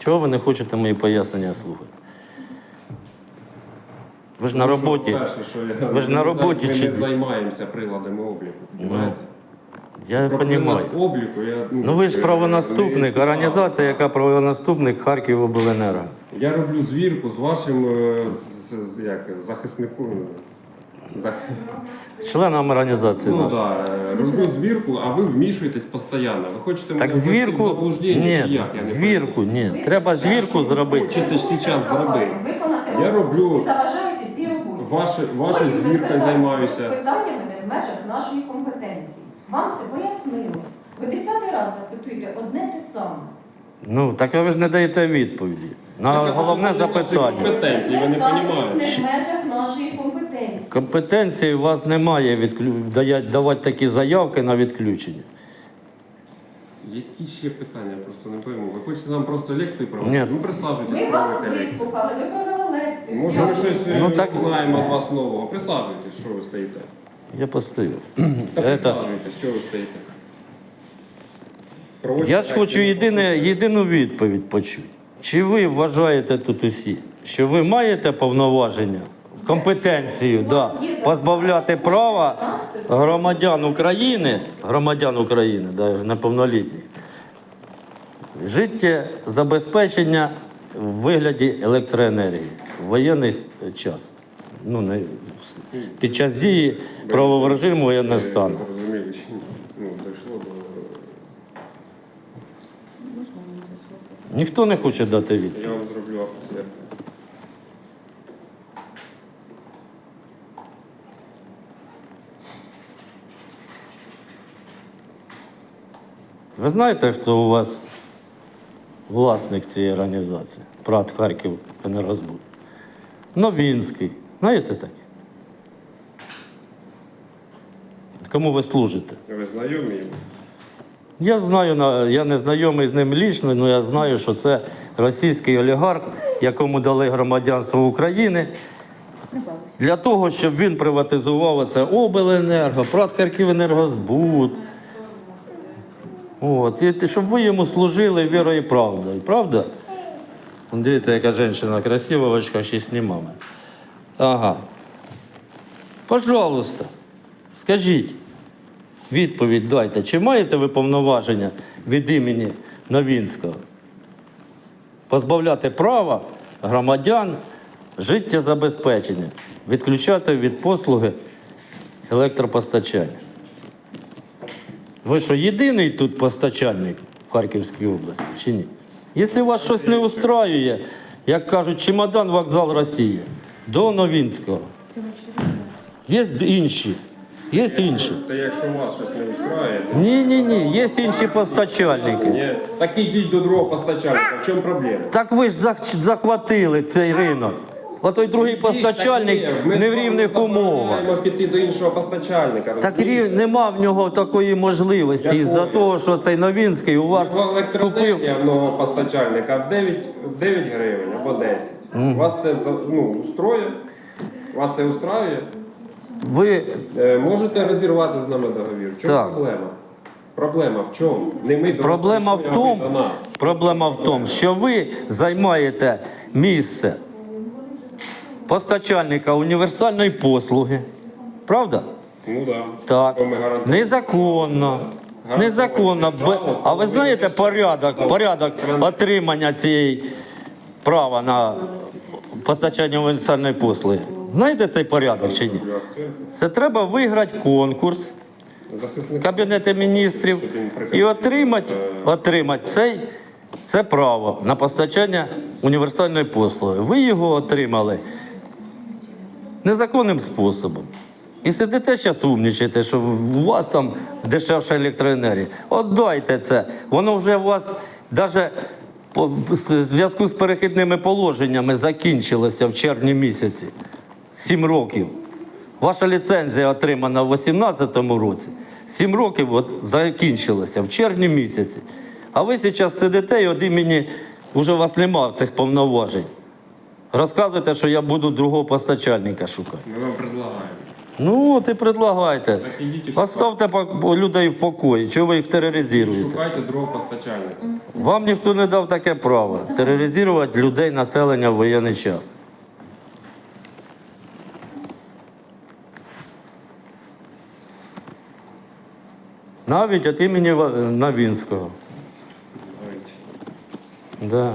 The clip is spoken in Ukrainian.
Чого ви не хочете мої пояснення слухати? Ви ж на роботі. Ви ж на роботі Ми не займаємося приладами обліку. Понимаєте? Я розумію. обліку я. Ну ви ж правонаступник, організація, яка правонаступник Харків обленерго. Я роблю звірку з вашим е, з, з, як, захисником. Членом організації Ну нашої. да, е, роблю звірку, а ви вмішуєтесь постійно. Ви хочете Так мене ввести в звірку, заблуждення чи ні, як? Я не звірку, ні. Треба звірку зробити. Хочете ж зараз зробити. Я роблю і заважаєте цій роботі. Ви звіркою звертаєтесь займаюся. з питаннями не в межах нашої компетенції. Вам це пояснили. Ви десятий раз запитуєте одне те саме. Ну, так ви ж не даєте відповіді. На Так, головне це запитання. компетенції, ви не розумієте. не в межах нашої компетенції. Компетенції у вас немає відклю... дая- давати такі заявки на відключення. Які ще питання, я просто не пойму. Ви хочете нам просто лекцію провести? Ні. Ну присаджуйтесь, Ми вас проводите лекцію. вислухали, ви провели лекцію. Може ми щось вислухала. Ну, так- знаємо від вас нового. Присаджуйтесь, що ви стоїте. Я постою. Та Это... присаджуйтесь, що ви стоїте. Проводьте Я ж хочу єдине, єдину відповідь почути. Чи ви вважаєте тут усі, що ви маєте повноваження, компетенцію да, позбавляти права громадян України, громадян України, да, неповнолітніх, життя забезпечення в вигляді електроенергії в воєнний час. Ну, не, під час дії правового режиму воєнного стану. Ви Зрозуміли, чи ні? Ну, дійшло до... Ніхто не хоче дати відповідь. Я вам зроблю акцію. Ви знаєте, хто у вас власник цієї організації? Прат Харків Енергозбуд. Новінський. Знаєте так? Кому ви служите? Ви знайомі йому? Я знаю, я не знайомий з ним лічно, але я знаю, що це російський олігарх, якому дали громадянство України. Для того, щоб він приватизував це обленерго, Прат Харківенергозбуд. От, і щоб ви йому служили вірою і правдою. Правда? Дивіться, яка жінка красива в очках, ще знімала. Ага. Пожалуйста, скажіть, відповідь дайте, чи маєте ви повноваження від імені Новінського позбавляти права громадян життєзабезпечення, відключати від послуги електропостачання? Ви що, єдиний тут постачальник в Харківській області чи ні? Якщо вас щось не устраює, як кажуть, чемодан вокзал Росії до Новінського. Є інші. Є інші. Це якщо вас щось не устраює. Ні, ні, ні, є інші постачальники. Ні. Так ідіть до другого постачальника. В чому проблема? Так ви ж зах- захватили цей ринок. А той другий постачальник ми не в з вами рівних умовах. забороняємо піти до іншого постачальника. Так розумієте? рів... нема в нього такої можливості Якої? із-за того, що цей Новінський у вас Його електроенергія нового постачальника в 9, 9 гривень або 10. Вас це за- ну, устроє? Вас це устраює? Ви Е, можете розірвати з нами договір. В чому Так. проблема? Проблема в чому? Не ми до Проблема вас в прийшли, а ви до тому, нас. проблема в тому, що ви займаєте місце постачальника універсальної послуги. Правда? Ну да. Так. Що ми гарантуємо? Незаконно. Незаконно. Б- А ви знаєте порядок, порядок отримання цієї права на постачання універсальної послуги? Знаєте цей порядок чи ні? Це треба виграти конкурс Кабінету міністрів і отримати, отримати цей, це право на постачання універсальної послуги. Ви його отримали незаконним способом. І сидите зараз умнічаєте, що у вас там дешевша електроенергія. Отдайте це. Воно вже у вас навіть в зв'язку з перехідними положеннями закінчилося в червні місяці. Сім років. Ваша ліцензія отримана в 2018 році. Сім років от закінчилося в червні місяці. А ви зараз сидите і від імені вже у вас немає цих повноважень. Розказуєте, що я буду другого постачальника шукати. Ми вам предлагаємо. Ну, от і предлагайте. Оставте людей в покої. Чого ви їх тероризуєте? Шукайте другого постачальника. Вам ніхто не дав таке право тероризувати людей, населення в воєнний час. Навіть від імені Новінського. Давайте. Да.